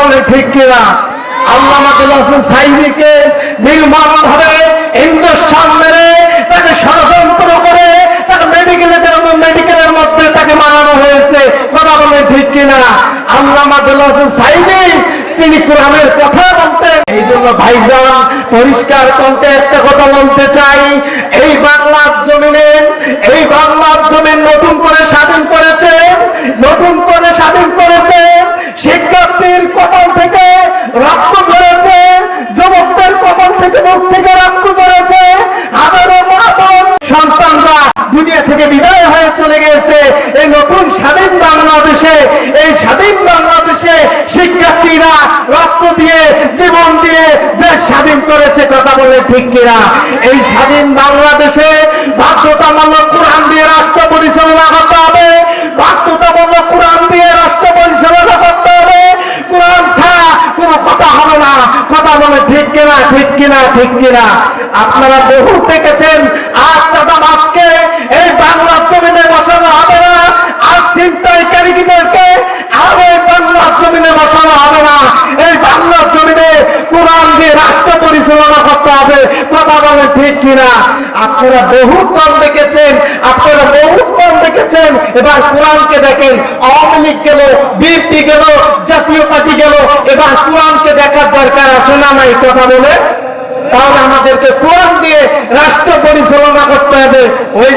বলে ঠিক কিনা? আল্লাহ সাইদিকে নির্মম ভাবে মেরে তাকে ষড়যন্ত্র করে তাকে মেডিকেলের মধ্যে তাকে হয়েছে। কথা বলে ঠিক কিনা? আল্লাহ তিনি কোরআনের কথা এই জন্য ভাইজান, পরিষ্কার কণ্ঠে একটা কথা বলতে চাই। এই বাংলার জমিনে, এই বাংলার জমিন নতুন করে গেছে। এই নতুন স্বাধীন বাংলাদেশে, এই স্বাধীন বাংলাদেশে শিক্ষার্থীরা রক্ত দিয়ে, জীবন দিয়ে দেশ স্বাধীন করেছে কথা বলে ঠিক কিনা? এই স্বাধীন বাংলাদেশে বাধ্যতামূলক কোরআন দিয়ে রাষ্ট্র পরিচালনা করতে হবে। বাধ্যতামূলক কোরআন দিয়ে রাষ্ট্র পরিচালনা করতে হবে। কোরআন ছাড়া কোনো কথা হবে না। কথা বলে ঠিক কিনা ঠিক কিনা ঠিক কিনা? আপনারা বহু দেখেছেন আজ চাঁদা মাসকে এই বাংলার জমিনে বসানো হবে না আজ ছিনতাইকারীদেরকে আর এই বাংলার জমিনে বসানো হবে না এই বাংলার জমিনে কোরআন দিয়ে রাষ্ট্র পরিচালনা করতে হবে কথা বলেন ঠিক কিনা? আপনারা বহু কম দেখেছেন, আপনারা বহু কম দেখেছেন। এবার কোরআনকে দেখেন, আওয়ামী লীগ গেল, বিএনপি গেল, জাতীয় পার্টি গেল। এবার কোরআনকে দেখার দরকার আছে না নাই কথা বলে? তাহলে আমাদেরকে কোরআন দিয়ে রাষ্ট্র পরিচালনা করতে হবে। ওই